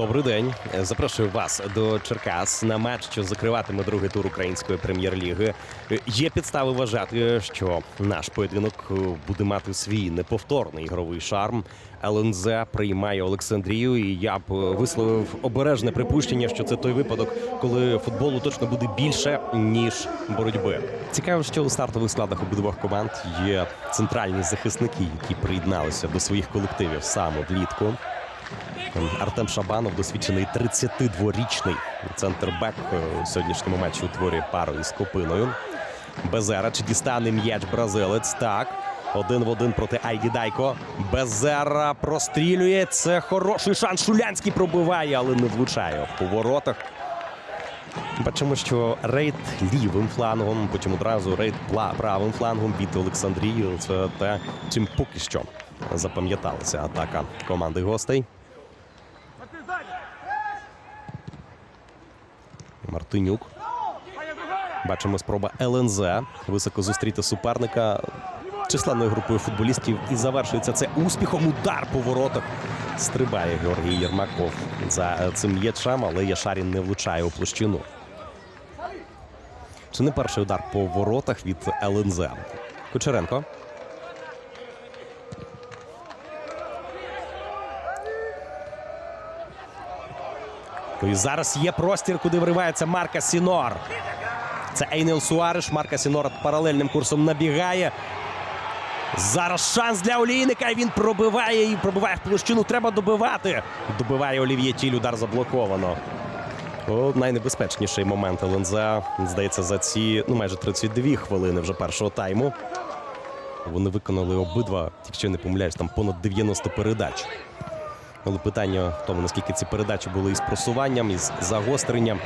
Добрий день. Запрошую вас до Черкас на матч, що закриватиме другий тур української прем'єр-ліги. Є підстави вважати, що наш поєдинок буде мати свій неповторний ігровий шарм. ЛНЗ приймає Олександрію, і я б висловив обережне припущення, що це той випадок, коли футболу точно буде більше ніж боротьби. Цікаво, що у стартових складах обидвох команд є центральні захисники, які приєдналися до своїх колективів саме влітку. Артем Шабанов, досвідчений 32-річний центрбек е, у сьогоднішньому матчі утворює пару із Копиною. Безера чи дістане м'яч бразилець. Так. Один в один проти Айді Дайко. Безера прострілює. Це хороший шанс. Шулянський пробиває, але не влучає по воротах. Бачимо, що рейд лівим флангом, потім одразу рейд правим флангом від Олександрії. Це те, чим поки що запам'яталася атака команди гостей. Мартинюк. Бачимо спроба ЛНЗ високо зустріти суперника численною групою футболістів. І завершується це успіхом. Удар по воротах. Стрибає Георгій Єрмаков за цим м'ячем, але Яшарін не влучає у площину. Чи не перший удар по воротах від ЛНЗ? Кучеренко. І зараз є простір, куди вривається Марка Сінор. Це Ейнел Суареш. Марка Сінор паралельним курсом набігає. Зараз шанс для Олійника. Він пробиває і пробиває в площину. Треба добивати. Добиває Олів'є Тіль. Удар заблоковано. О, найнебезпечніший момент ЛНЗ. Здається, за ці ну майже 32 хвилини вже першого тайму. Вони виконали обидва, якщо я не помиляюсь, там понад 90 передач. Але питання в тому, наскільки ці передачі були із просуванням, із загостренням.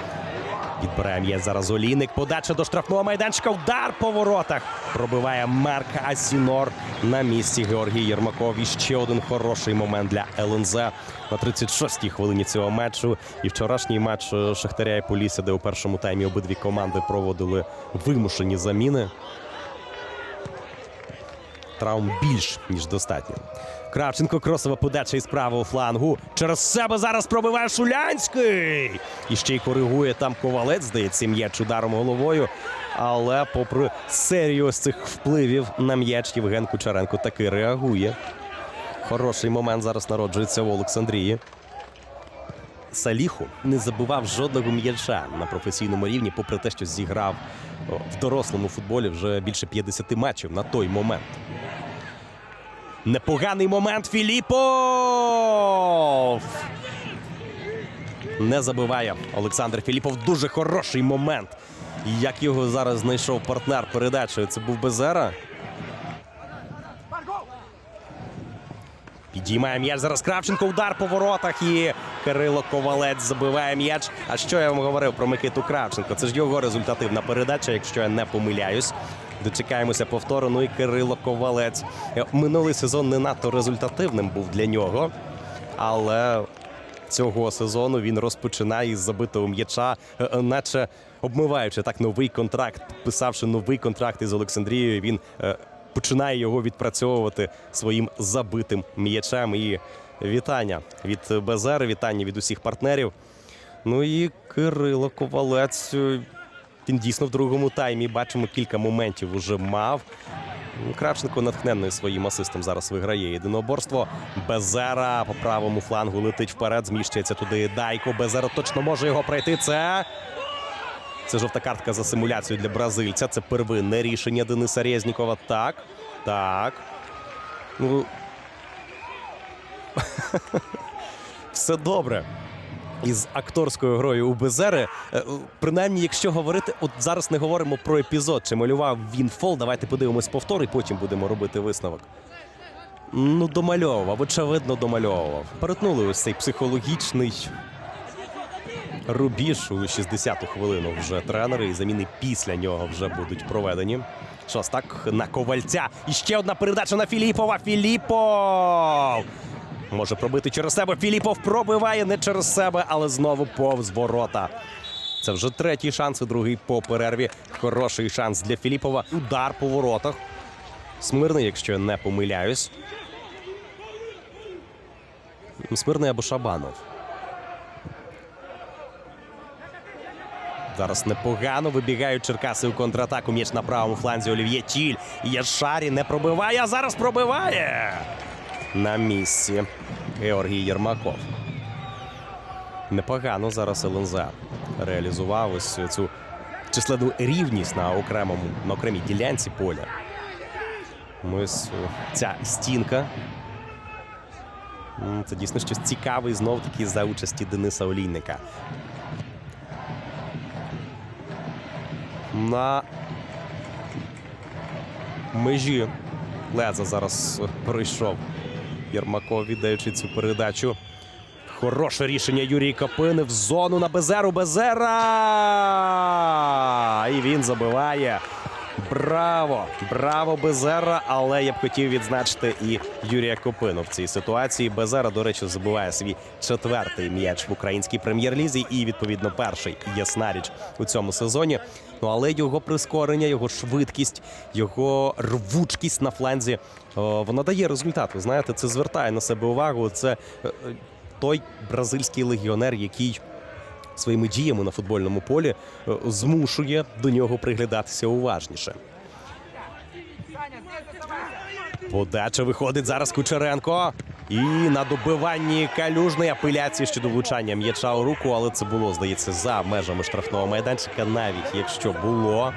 Відбирає м'яч зараз Олійник. Подача до штрафного майданчика. Удар по воротах. Пробиває Марк Асінор на місці Георгій Єрмаков. І ще один хороший момент для ЛНЗ на 36-й хвилині цього матчу. І вчорашній матч е, Шахтаря і Полісся, де у першому таймі обидві команди проводили вимушені заміни. Травм більш ніж достатньо. Кравченко кросова подача із правого флангу. Через себе зараз пробиває Шулянський. І ще й коригує там ковалець, здається, м'яч ударом головою. Але, попри серію ось цих впливів на м'яч, Євген Кучеренко таки реагує. Хороший момент зараз народжується в Олександрії. Саліху не забував жодного м'яча на професійному рівні, попри те, що зіграв в дорослому футболі вже більше 50 матчів на той момент. Непоганий момент Філіпов. Не забиває Олександр Філіпов. Дуже хороший момент. Як його зараз знайшов партнер передачею, це був Безера. Підіймає м'яч зараз Кравченко. Удар по воротах. І Кирило Ковалець забиває м'яч. А що я вам говорив про Микиту Кравченко? Це ж його результативна передача, якщо я не помиляюсь. Дочекаємося повтору. Ну і Кирило Ковалець. Е, Минулий сезон не надто результативним був для нього. Але цього сезону він розпочинає із забитого м'яча, е, е, наче обмиваючи так новий контракт, підписавши новий контракт із Олександрією. Він починає його відпрацьовувати своїм забитим м'ячем. І вітання від Безери, вітання від усіх партнерів. Ну і Кирило Ковалець. Він дійсно в другому таймі бачимо кілька моментів уже мав. Кравченко натхненний своїм асистом зараз виграє єдиноборство. Безера по правому флангу летить вперед, зміщується туди Дайко. Безера точно може його пройти. Це. Це жовта картка за симуляцію для бразильця. Це первинне рішення Дениса Резнікова. Так. Так. Ну. Все добре. Із акторською грою у Безери. Е, Принаймні, якщо говорити, от зараз не говоримо про епізод, чи малював він фол. Давайте подивимось повтор і потім будемо робити висновок. Ну, домальовував, очевидно, домальовував. Перетнули ось цей психологічний рубіж у 60-ту хвилину вже тренери, і заміни після нього вже будуть проведені. Шостак на ковальця. І ще одна передача на Філіпова. Філіпов! Може пробити через себе. Філіпов пробиває не через себе, але знову повз ворота. Це вже третій шанс і другий по перерві. Хороший шанс для Філіпова. Удар по воротах. Смирний, якщо я не помиляюсь. Смирний або Шабанов. Зараз непогано вибігають Черкаси у контратаку. М'яч на правому фланзі Олів'є Тіль. Яшарі не пробиває, а зараз пробиває. На місці Георгій Єрмаков. Непогано зараз ЛНЗ реалізував ось цю численну рівність на окремому на окремій ділянці поля. Ось ця стінка. Це дійсно щось цікаве знов таки за участі Дениса Олійника. На межі Леза зараз пройшов Єрмаков, віддаючи цю передачу. Хороше рішення Юрій Копини в зону на Безеру. Безера! І він забиває. Браво! Браво, Безера! Але я б хотів відзначити і Юрія Копину в цій ситуації. Безера, до речі, забиває свій четвертий м'яч в українській прем'єр-лізі і, відповідно, перший ясна річ у цьому сезоні. Ну але його прискорення, його швидкість, його рвучкість на фланзі вона дає результат. Ви знаєте, це звертає на себе увагу. Це е, той бразильський легіонер, який своїми діями на футбольному полі е, змушує до нього приглядатися уважніше. Подача виходить зараз Кучеренко. І на добиванні калюжної апеляції щодо влучання м'яча у руку, але це було, здається, за межами штрафного майданчика, навіть якщо було.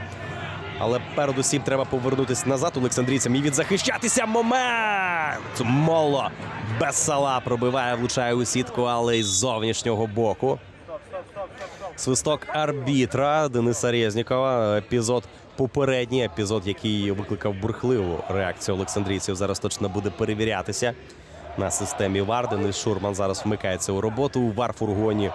Але передусім треба повернутися назад Олександрійцям і відзахищатися. Момент! Моло без сала пробиває, влучає у сітку, але із зовнішнього боку. Свисток арбітра Дениса Резнікова. Епізод попередній епізод, який викликав бурхливу реакцію Олександрійців. Зараз точно буде перевірятися на системі ВАР. Денис Шурман зараз вмикається у роботу у вар-фургоні.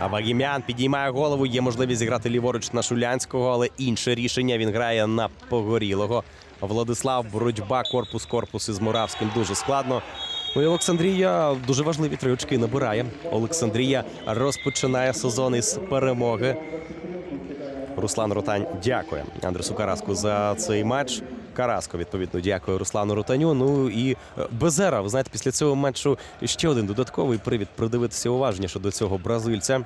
А Вагімян підіймає голову. Є можливість зіграти ліворуч на Шулянського, але інше рішення він грає на погорілого. Владислав боротьба корпус корпус із Муравським дуже складно. Ну і Олександрія дуже важливі три очки набирає. Олександрія розпочинає сезон із перемоги. Руслан Ротань дякує Андресу Караску за цей матч. Караско, відповідно, дякує Руслану Ротаню. Ну і е, Безера. Ви знаєте, після цього матчу ще один додатковий привід придивитися уважніше до цього бразильця.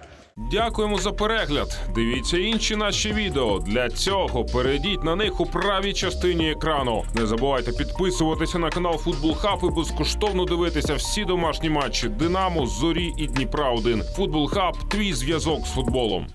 Дякуємо за перегляд. Дивіться інші наші відео. Для цього перейдіть на них у правій частині екрану. Не забувайте підписуватися на канал Футбол Хаб і безкоштовно дивитися всі домашні матчі Динамо, Зорі і Дніпра 1 Футбол Хаб твій зв'язок з футболом.